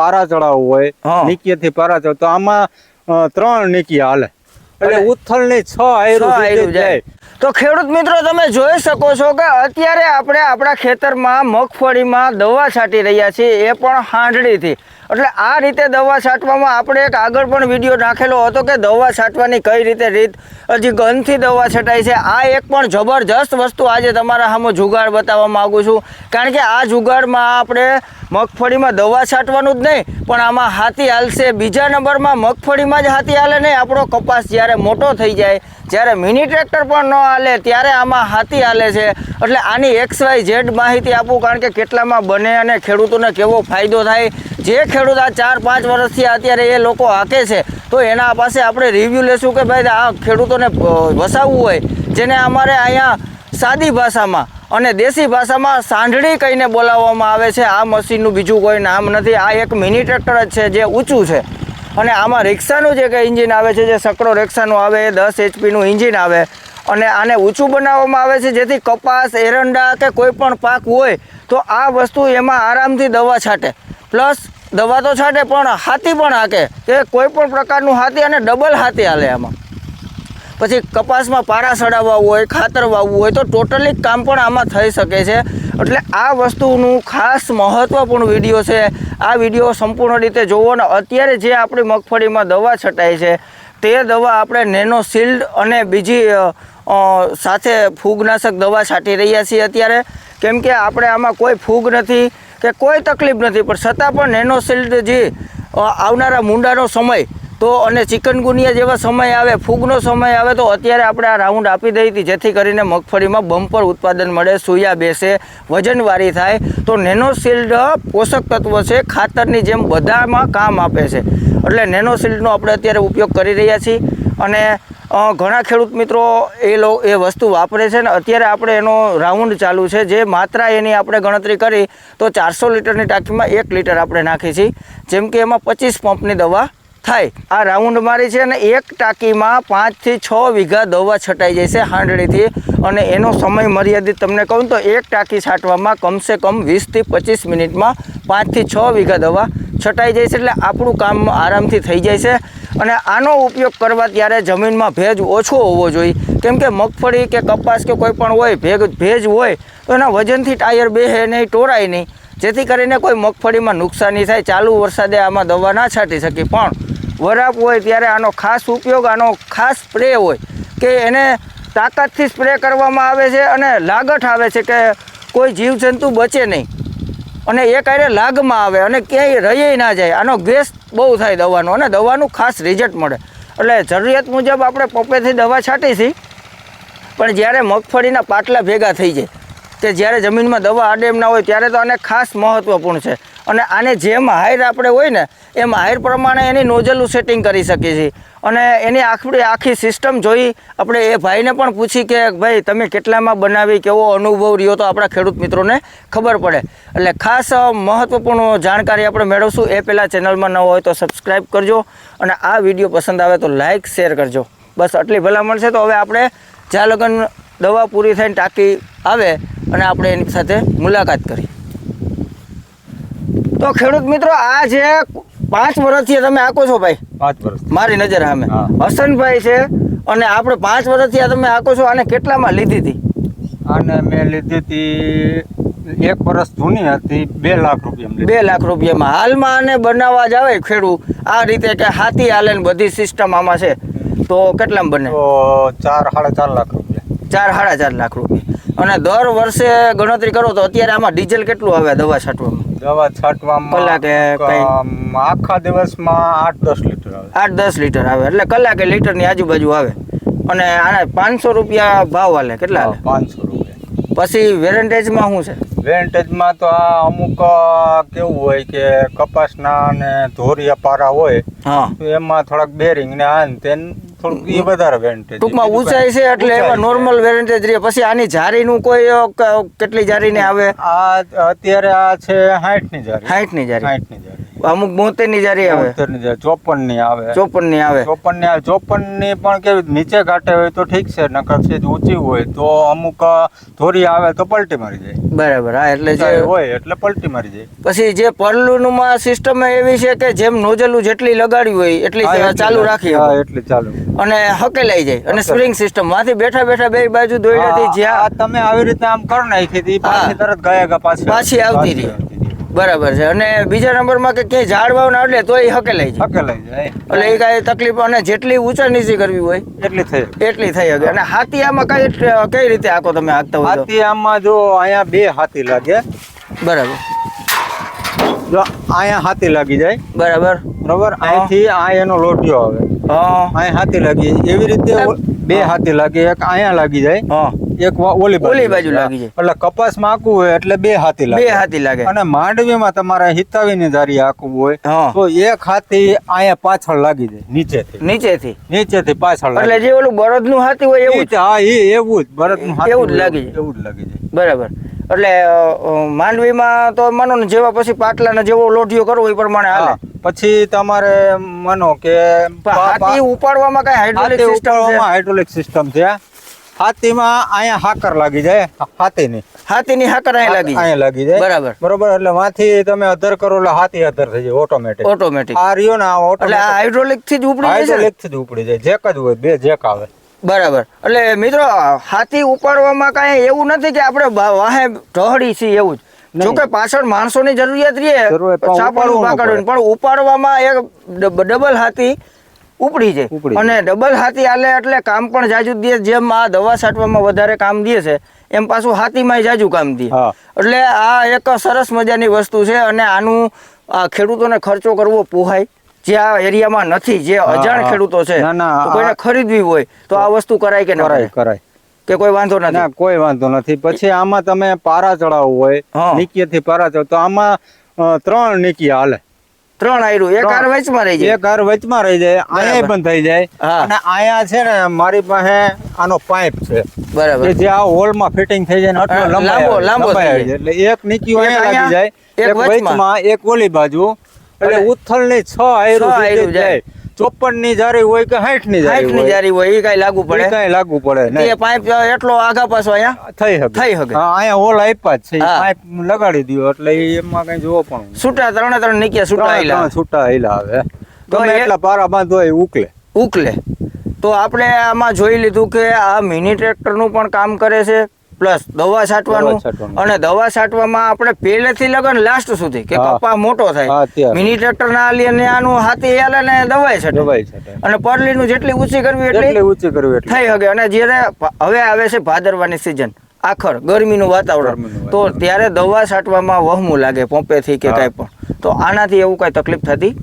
પારા ચડાવવું હોય હા. થી પારા ચડાવ તો આમાં ત્રણ નીકી હાલે. એટલે ઉથલની છ આયરું. જાય. તો ખેડૂત મિત્રો તમે જોઈ શકો છો કે અત્યારે આપણે આપણા ખેતરમાં મગફળીમાં દવા છાંટી રહ્યા છીએ એ પણ હાંડળીથી. એટલે આ રીતે દવા છાંટવામાં આપણે એક આગળ પણ વીડિયો નાખેલો હતો કે દવા છાંટવાની કઈ રીતે રીત હજી ગનથી દવા છટાય છે. આ એક પણ જબરજસ્ત વસ્તુ આજે તમારા સામે જુગાડ બતાવવા માગું છું. કારણ કે આ જુગાડમાં આપણે મગફળીમાં દવા છાંટવાનું જ નહીં, પણ આમાં હાથી હાલશે. બીજા નંબરમાં મગફળીમાં જ હાથી હાલે નહીં. આપણો કપાસ જ્યારે મોટો થઈ જાય, જ્યારે મિની ટ્રેક્ટર પણ ન હાલે, ત્યારે આમાં હાથી હાલે છે. એટલે આની એક્સ વાય ઝેડ માહિતી આપું, કારણ કે કેટલામાં બને અને ખેડૂતોને કેવો ફાયદો થાય. જે ખેડૂત આ ચાર, પાંચ વર્ષથી અત્યારે એ લોકો હાકે છે, તો એના પાસે આપણે રિવ્યૂ લેશું કે ભાઈ આ ખેડૂતોને વસાવવું હોય, જેને અમારે અહીંયા સાદી ભાષામાં અને દેશી ભાષામાં સાંઢળી કહીને બોલાવવામાં આવે છે. આ મશીનનું બીજું કોઈ નામ નથી. આ એક મિની ટ્રેક્ટર જ છે જે ઊંચું છે. અને આમાં રિક્ષાનું જે કંઈ એન્જિન આવે છે. જે સકડો રિક્ષાનું આવે એ દસ એચપીનું એન્જિન આવે. અને આને ઊંચું બનાવવામાં આવે છે. જેથી કપાસ, એરંડા કે કોઈ પણ પાક હોય, તો આ વસ્તુ એમાં આરામથી દવા છાંટે. પ્લસ દવા તો છાંટે, પણ હાથી પણ હાકે. કે કોઈ પણ પ્રકારનું હાથી અને ડબલ હાથી હાલે આમાં. પછી કપાસમાં પારા સડાવવા હોય, ખાતર વાવવું હોય તો ટોટલી કામ પણ આમાં થઈ શકે છે. એટલે આ વસ્તુનું ખાસ મહત્ત્વપૂર્ણ વીડિયો છે. આ વીડિયો સંપૂર્ણ રીતે જોવો ને અત્યારે જે આપણી મગફળીમાં દવા છટાય છે, તે દવા આપણે નેનો શિલ્ડ અને બીજી સાથે ફૂગનાશક દવા છાંટી રહ્યા છીએ અત્યારે. કેમ કે આપણે આમાં કોઈ ફૂગ નથી કે કોઈ તકલીફ નથી, પણ છતાં પણ નેનો શિલ્ડ જે આવનારા મુંડાનો સમય તો અને ચિકનગુનિયા જેવા સમય આવે, ફૂગનો સમય આવે, તો અત્યારે આપણે આ રાઉન્ડ આપી દઈ હતી, જેથી કરીને મગફળીમાં બમ્પર ઉત્પાદન મળે, સુયા બેસે વજનવાળી થાય. તો નેનોશિલ્ડ પોષક તત્વ છે, ખાતરની જેમ બધામાં કામ આપે છે. એટલે નેનોશિલ્ડનો આપણે અત્યારે ઉપયોગ કરી રહ્યા છીએ. અને ઘણા ખેડૂત મિત્રો એ લો, એ વસ્તુ વાપરે છે ને, અત્યારે આપણે એનો રાઉન્ડ ચાલુ છે, જે માત્રા એની આપણે ગણતરી કરી, તો ચારસો લીટરની ટાંકીમાં એક લીટર આપણે નાખી છીએ. જેમ કે એમાં પચીસ પંપની દવા થાય. આ રાઉન્ડ મારી છે અને એક ટાંકીમાં પાંચથી છ વીઘા દવા છટાઈ છે હાંડળીથી. અને એનો સમય મર્યાદિત તમને કહું તો એક ટાંકી છાંટવામાં કમસે કમ વીસથી પચીસ મિનિટમાં પાંચથી છ વીઘા દવા છટાઈ જાય છે એટલે આપણું કામ આરામથી થઈ જાય છે. અને આનો ઉપયોગ કરવા ત્યારે જમીનમાં ભેજ ઓછો હોવો જોઈએ. કેમ કે મગફળી કે કપાસ કે કોઈ પણ હોય, ભેગ, ભેજ હોય, તો એના વજનથી ટાયર બેહે નહીં ટોરાય નહીં. જેથી કરીને કોઈ મગફળીમાં નુકસાની થાય, ચાલુ વરસાદે આમાં દવા ના છાંટી શકી. પણ વરાપ હોય ત્યારે આનો ખાસ ઉપયોગ, આનો ખાસ સ્પ્રે હોય કે એને તાકાતથી સ્પ્રે કરવામાં આવે છે અને લાગઠ આવે છે કે કોઈ જીવજંતુ બચે નહીં. અને એ કાંઈ લાગમાં આવે અને ક્યાંય રહીએ ના જાય. આનો ગેસ બહુ થાય દવાનો અને દવાનું ખાસ રિઝલ્ટ મળે. એટલે જરૂરિયાત મુજબ આપણે પપ્પેથી દવા છાંટીશી, પણ જ્યારે મગફળીના પાટલા ભેગા થઈ જાય કે જ્યારે જમીનમાં દવા આડેમ ના હોય ત્યારે તો આને ખાસ મહત્ત્વપૂર્ણ છે. અને આને જેમ હાયર આપણે હોય ને, એમ હાયર પ્રમાણે એની નોઝલનું સેટિંગ કરી શકીએ છીએ. અને એની આખી આખી સિસ્ટમ જોઈ આપણે એ ભાઈને પણ પૂછી કે, ભાઈ, તમે કેટલામાં બનાવી, કેવો અનુભવ રહ્યો? તો આપણા ખેડૂત મિત્રોને ખબર પડે. એટલે ખાસ મહત્ત્વપૂર્ણ જાણકારી આપણે મેળવશું. એ પહેલાં ચેનલમાં ન હોય તો સબસ્ક્રાઈબ કરજો અને આ વીડિયો પસંદ આવે તો લાઇક, શેર કરજો. બસ, આટલી ભલામણ છે. તો હવે આપણે જ્યાં લગન દવા પૂરી થઈને ટાંકી આવે અને આપણે એની સાથે મુલાકાત કરી. તો ખેડૂત મિત્રો આ જે પાંચ વર્ષથી તમે આકો છો ભાઈ? પાંચ વર્ષ મારી નજર સામે. હસનભાઈ છે અને આપણે પાંચ વર્ષથી આ તમે આકો છો આને કેટલામાં લીધી હતી? આને મેં લીધી હતી એક વર્ષ જૂની હતી બે લાખ રૂપિયા બે લાખ રૂપિયામાં. હાલમાં આને બનાવવા જ આવે ખેડૂત. આ રીતે કે હાથી હાલે ને બધી સિસ્ટમ આમાં છે. તો કેટલામાં બને? ચાર સાડા ચાર લાખ ચાર સાડા ચાર લાખ રૂપિયા. અને દર વર્ષે ગણતરી કરો તો અત્યારે આમાં ડીઝલ કેટલું આવે દવા છાંટવામાં? દવા છાંટવામાં કલાકે આખા દિવસમાં આઠ દસ લીટર આવે. આઠ દસ લીટર આવે એટલે કલાકે લીટરની આજુબાજુ આવે. અને આને પાંચસો રૂપિયા ભાવ હાલે કેટલા હાલે? પાંચસો રૂપિયા. પછી વેરેન્ટેજમાં શું છે? વેરેન્ટેજમાં તો આ અમુક કેવું હોય કે કપાસના અને ધોરિયા પારા હોય હા. એમાં થોડાક બેરિંગ ને આ તેન થોડુંક એ વધારે વેન્ટેજ ટૂંકમાં ઊંચાઈ છે એટલે એમાં નોર્મલ વેરેન્ટેજ રહે. પછી આની જારીનું કોઈ કેટલી જારીને આવે? આ અત્યારે આ છે સાઠની જારી. હાઈટની જારી. સાઠની અમુક બોતેરની જારી આવે. બોતેરની જારી ચોપનની આવે. ચોપનની આવે. ચોપનની આવે. ચોપનની પણ કેવી નીચે ઘાટે હોય તો ઠીક છે નકર છે ઊંચી હોય તો અમુક ધોરી આવે તો પલટી મારી જાય. બરાબર હા એટલે જે હોય એટલે પલટી મારી જાય. પછી જે પરલુનું માં સિસ્ટમ એવી છે કે જેમ નોઝલું જેટલી લગાડી હોય એટલી ચાલુ રાખી હા એટલી ચાલુ. અને હકેલાઈ જાય. અને સ્પ્રિંગ સિસ્ટમમાંથી બેઠા બેઠા બે બાજુ દોડ્યાથી હતી જ્યાં આ તમે આવી રીતે આમ કરી નાખી હતી પાછી તરત ગયા ગયા પાછી પાછી આવતી રહી. બરાબર છે. અને બીજા નંબરમાં કે ક્યાંય ઝાડ વાવ ના એટલે તોય હકેલાઈ જાય. હકેલાઈ જાય એટલે એ કાંઈ તકલીફ અને જેટલી ઊંચા નીચી કરવી હોય એટલી થઈ એટલી થઈ શકે. અને હાથી આમાં કઈ કઈ રીતે આખો તમે હાંકતા હોય તો? હાથી આમાં જો અહીંયા બે હાથી લાગે. બરાબર. જો અહીંયા હાથી લાગી જાય. બરાબર. બરાબર? અહીંથી આ એનો લોટિયો આવે. હા. અહીંયા હાથી લાગી જાય. એવી રીતે બે હાથી લાગે. એક અહીંયા લાગી જાય. હા. એક ઓલી ઓલી બાજુ લાગી. જાય. એટલે કપાસમાં આખું હોય એટલે બે હાથી બે હાથી લાગે. અને માંડવી માં તમારે હિતાવીની ધારી આખું હોય તો એક હાથી અહીંયા પાછળ લાગી જાય નીચેથી. નીચેથી. નીચેથી પાછળ એટલે જે ઓલું બળદનું હાથી હોય એવું હા એ એવું જ ભરતનું હાથી એવું જ લાગી જાય. એવું જ લાગી જાય. બરાબર. એટલે માંડવી માં માંડવીમાં તો માનો ને જેવા પછી પાટલાને જેવો લોઢિયો કરવો એ પ્રમાણે હાલે. હા. પછી તમારે માનો કે હાથી ઉપાડવામાં કઈ હાઇડ્રોલિક સિસ્ટમ હાઇડ્રોલિક સિસ્ટમ છે. હાથીમાં અહીંયા હાકર લાગી જાય. હાથીની. હાથીની હાકર અહીં લાગી અહીંયા લાગી જાય. બરાબર. બરોબર એટલે માંથી તમે અધર કરો એટલે હાથી અધર થઈ જાય ઓટોમેટિક ઓટોમેટિક આ રહ્યો ને આ એટલે હાઇડ્રોલિકથી જ ઉપડી જાય હાઇડ્રોલિકથી જ ઉપડી જાય. જેક જ હોય બે જેક આવે. બરાબર. એટલે મિત્રો હાથી ઉપાડવામાં કાંઈ એવું નથી કે આપણે વાહે ઢહડી છીએ એવું જ. જોકે પાછળ માણસોની જરૂરિયાત જરૂરિયાત, રહે પણ સાપડવું ઉપાડવું ન પાકડવું પણ ઉપાડવામાં એક ડબલ હાથી ઉપડી જાય. અને ડબલ હાથી આલે એટલે કામ પણ જાજુ દે જેમ આ દવા છાંટવામાં વધારે કામ દે છે એમ પાછું હાથીમાં જાજુ કામ દે. એટલે આ એક સરસ મજાની વસ્તુ છે અને આનું આ ખેડૂતોને ખર્ચો કરવો પોહાય. જે આ એરિયામાં નથી જે અજાણ ખેડૂતો છે ના, ના, કોઈને ખરીદવી હોય તો આ વસ્તુ કરાય કે ન કરાય કરાય? કે કોઈ વાંધો ના નથી કોઈ વાંધો નથી. પછી આમાં તમે પારા ચડાવવું હોય હા. નીકીએથી પારા ચડાવ તો આમાં ત્રણ નીકી હાલે. ત્રણ આયરું એક હાર વચમાં રહી જાય. એક હાર વચમાં રહી જાય અહીંયા પણ થઈ જાય. અને અહીંયા છે ને મારી પાસે આનો પાઇપ છે. બરાબર. જે આ હોલમાં ફિટિંગ થઈ જાય ને આટલો લાંબો- લાંબો થઈ જાય. એટલે એક નીચી અહીંયા લાગી જાય એક વચમાં. એક ઓલી બાજુ. એટલે ઉથલની છ આયરું જાય. ચોપનની જારી હોય કે સાઠની જારી ની હોય? જારી હોય એ કઈ લાગુ પડે? કઈ લાગુ પડે એ પાઇપ એટલો આગા પાછો અહીંયા? થઈ શકે. થઈ શકે. અહીંયા હોલ આપ્યા જ છે પાઇપ લગાડી દીધો એટલે એમાં કઈ જોવો પણ છૂટા ત્રણે ત્રણ નીકળ્યા છૂટા આયલા. છૂટા આયલા આવે તો એટલા પારા બાંધો એ ઉકલે. ઉકલે. તો આપણે આમાં જોઈ લીધું કે આ મિની ટ્રેક્ટરનું પણ કામ કરે છે. પ્લસ દવા છાંટવાનું અને દવા છાંટવામાં આપણે પહેલેથી લગન લાસ્ટ સુધી કે કપા મોટો થાય. મિની ટ્રેક્ટર ના આલી અને આનું હાથી આલે ને દવાઈ છાંટે. અને પરલી નું જેટલી ઊંચી કરવી એટલી ઊંચી કરવી થઈ શકે અને જ્યારે હવે આવે છે ભાદરવાની સિઝન આખર ગરમીનું વાતાવરણ. તો ત્યારે દવા છાંટવામાં વહમું લાગે પોંપેથી કે. કાંઈ પણ. તો આનાથી એવું કાંઈ તકલીફ થતી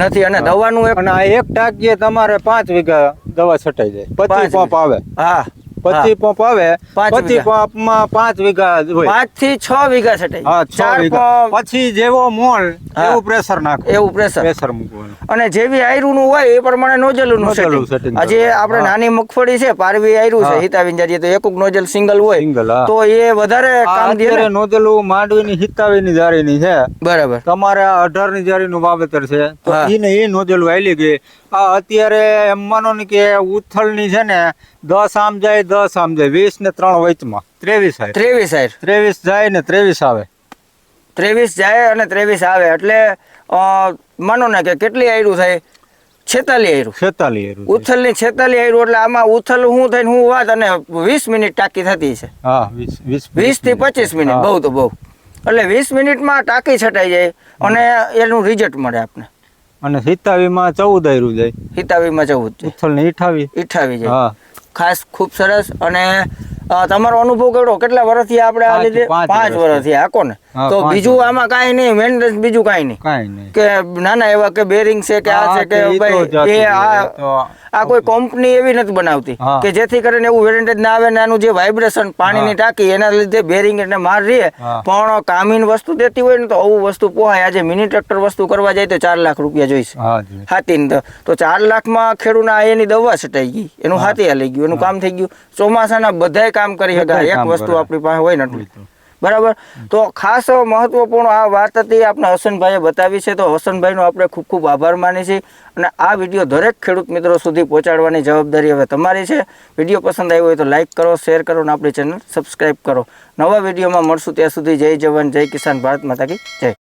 નથી. અને દવાનું એક એક ટાંકીએ તમારે પાંચ વીઘા દવા છટાઈ જાય. પાંચ પચીસ પંપ આવે. હા. પચીસ પંપ આવે પાંચ વીઘા. પંપમાં પાંચ વીઘા હોય. પાંચથી છ વીઘા છટાઈ હા છ વીઘા. પછી જેવો મોલ એવું પ્રેશર નાખો. એવું પ્રેશર. પ્રેશર મૂકવાનું. અને જેવી આયરુનું હોય એ પ્રમાણે નોઝલનું નોઝલનું સેટિંગ આજે આપણે નાની મગફળી છે પારવી આયરું છે હિતાવી હિતાવીન જારીએ તો એકુક નોજલ સિંગલ હોય. સિંગલ તો એ વધારે કામ દે નોજલું માંડવી ની હિતાવી માંડવીની હિતાવીની જારીની છે. બરાબર. તમારે અઢારની જારી નું વાવેતર છે. તો. એ નોંધેલું આયલી ગઈ. આ અત્યારે એમ માનો ને કે ઉથલની છે ને દસ આમ જાય દસ આમ જાય વીસ ને ત્રણ વચમાં ત્રેવીસ આવે. ત્રેવીસ આવે. ત્રેવીસ જાય ને ત્રેવીસ આવે. ત્રેવીસ જાય અને ત્રેવીસ આવે. એટલે માનો ને કે કેટલી આયરું થાય? છેતાલી આયરું. છેતાલી આયરું. ઉથલની છેતાલી આયરું એટલે આમાં ઉથલ હું થઈને હું વાત અને વીસ મિનિટ ટાંકી થતી છે. હા વીસ વીસ વીસથી પચીસ મિનિટ બહુ તો બહુ. એટલે વીસ મિનિટમાં ટાંકી છટાઈ જાય અને એનું રિઝલ્ટ મળે આપણે અને હિતાવીમાં ચૌદ આયરું જાય. હિતાવીમાં ચૌદ ઉથલ ને ઈઠાવી. ઈઠાવી જાય. હા. ખાસ ખૂબ સરસ. અને તમારો અનુભવ કેવડો? કેટલા વર્ષથી આપણે આ લીધે? પાંચ વર્ષથી. આ આકો ને હા, તો બીજું આમાં કાંઈ નહીં મેન્ટેનન્સ બીજું કાંઈ નહીં. કાંઈ નહીં. કે નાના એવા કે બેરિંગ છે કે આ છે કે ભાઈ એ આ આ કોઈ કંપની એવી નથી બનાવતી કે જેથી કરીને એવું વેરેન્ટેજ ના આવે ને આનું જે વાઇબ્રેશન પાણીની ટાંકી એના લીધે બેરિંગ એટલે માર રહીએ પણ કામીન વસ્તુ દેતી હોય ને તો આવું વસ્તુ પોહાય. આજે મિની ટ્રેક્ટર વસ્તુ કરવા જાય તો ચાર લાખ રૂપિયા જોઈશે. હા જી. હાથીને તો. તો ચાર લાખમાં ખેડૂના એની દવા છટાઈ ગઈ. એનું હાથી હાલી ગયું એનું કામ થઈ ગયું. ચોમાસાના બધાય કામ કરી શકાય. એક વસ્તુ આપણી પાસે હોય ને એટલું બરાબર? તો ખાસ મહત્વપૂર્ણ આ વાત હતી આપણે હસનભાઈએ બતાવી છે, તો હસનભાઈનો આપણે ખૂબ ખૂબ આભાર માની છીએ અને આ વીડિયો દરેક ખેડૂત મિત્રો સુધી પહોંચાડવાની જવાબદારી હવે તમારી છે. વીડિયો પસંદ આવ્યો હોય તો લાઇક કરો, શેર કરો અને આપણી ચેનલ સબસ્ક્રાઈબ કરો. નવા વિડીયોમાં મળશું ત્યાં સુધી જય જવાન, જય કિસાન ભારત માતા કી જય.